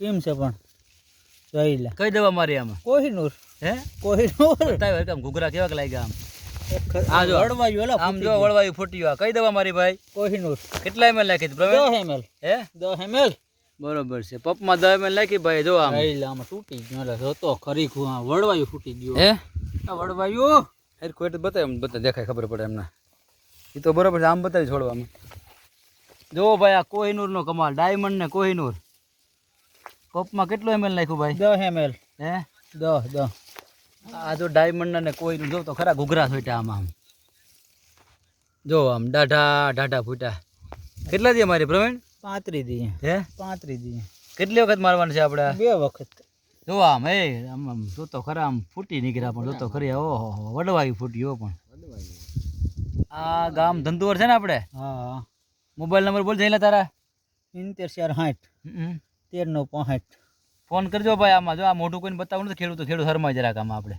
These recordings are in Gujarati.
કેમ છે પણ? જોઈ લે. કઈ દવા મારી આમાં? કોહિનૂર હે? કોહિનૂર બતાવ્યો કેમ ઘૂઘરા કેવાક લાગ્યા આમ? આ જો. વળવાયું એલા આમ જો વળવાયું ફૂટ્યું આ કઈ દવા મારી ભાઈ? કોહિનૂર કેટલા એમએલ નાખી પ્રવીણ? 10 એમએલ હે? 10 એમએલ બરોબર છે. પપમાં દવા એમએલ નાખી ભાઈ જો આમ. જોઈ લે આમાં તૂટી ગયો એટલે જોતો ખરી ખુ આ વળવાયું ફૂટી ગયું. હે? આ વળવાયું. હેર કોઈ બતાવે એમ બતા દેખાય ખબર પડે એમને. એ તો બરોબર છે આમ બતાવી છોડવામાં જો ભાઈ આ કોહિનૂર નો કમાલ ડાયમંડ ને કોહિનૂર પપમાં કેટલું એમએલ નાખ્યું ભાઈ? દસ એમએલ હે? દસ દસ. આ જો ડાયમંડ ને કોઈનું જો તો ખરા ઘૂઘરા છોટ્યા આમ આમ. જો આમ ડાઢા ડાઢા ફૂટ્યા. કેટલા દી મારી પ્રવીણ? પાંત્રી દી. હે? પાંત્રી દી. કેટલી વખત મારવાનું છે આપણે? બે વખત. જો આમ એ આમ આમ જોતો ખરા આમ ફૂટી નીકળ્યા પણ જોતો ખરી ઓહો હો ફૂટ્યું ફૂટ્યો પણ. આ ગામ ધંધુવર છે ને આપણે? હા. મોબાઈલ નંબર બોલ જઈને તારા. ઇન્તેર ચાર સાઠ. હમ. તેર નો પાંઠ ફોન કરજો ભાઈ આમાં. જો આ મોઢું કોઈને બતાવું નથી ખેડૂત તો ખેડૂત હરમાય જરાક આમાં આપણે.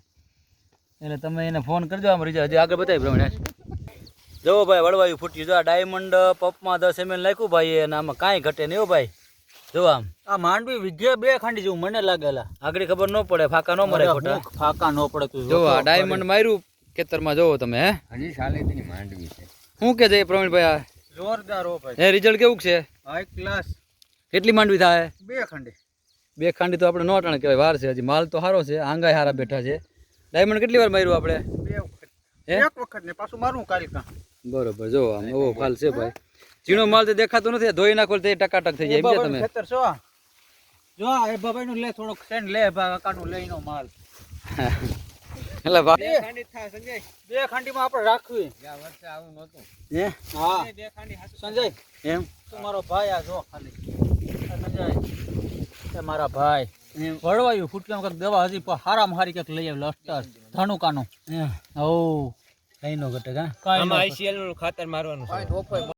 એટલે તમે એને ફોન કરજો આમ રીજા. હજી આગળ બતાવી પ્રમાણે જો ભાઈ વળવાયું ફૂટ્યું. જો આ ડાયમંડ પપમાં દસ એમએલ નાખ્યું ભાઈ અને આમાં કાંઈ ઘટે નહીં હો ભાઈ. જો આમ. આ માંડવી વિઘે બે ખાંડી જેવું મને લાગેલા. આગળ ખબર ન પડે ફાકા ન મરે ખોટા. ફાકા ન પડે તું જો આ ડાયમંડ માર્યું ખેતરમાં જોવો તમે હે. હજી સાલે તેની માંડવી છે. શું કે છે પ્રવીણભાઈ આ? જોરદાર હો ભાઈ. એ રિઝલ્ટ કેવું છે? હાઈ ક્લાસ કેટલી માંડવી થાય? બે ખાંડી. બે ખાંડી તો આપણે નો ટાણે કહેવાય. વાર છે હજી. માલ તો સારો છે. આંગાય હારા બેઠા છે. ડાયમંડ કેટલી વાર માર્યું આપણે? બે વખત. એક વખત ને પાછું મારું કાલ બરોબર. જો આમ એવો ફાલ છે ભાઈ. ઝીણો માલ તો દેખાતો નથી. ધોઈ નાખો તો ટકાટક થઈ જાય. એમ તમે? ખેતર છો જો આ એ બાબાઈ નું લે થોડોક સેન્ડ લે કાકાનું લઈ નો માલ. એટલે બે ખાંડી થાય સંજય. બે ખાંડી માં આપણે રાખવી. ગયા વર્ષે આવું નહોતું. હે? હા. બે ખાંડી સંજય એમ? તું મારો ભાઈ આ જો ખાલી. એ મારા ભાઈ. વળવાયું ફૂટકામ કંઈક દવા હજી પણ હારામાં હારી ક્યાંક લઈ આવ્યું લસ્ટર ધનુકાનું ઓ કઈ નો ઘટે હા? કાંઈ આઈસીએલનું ખાતર મારવાનું છે.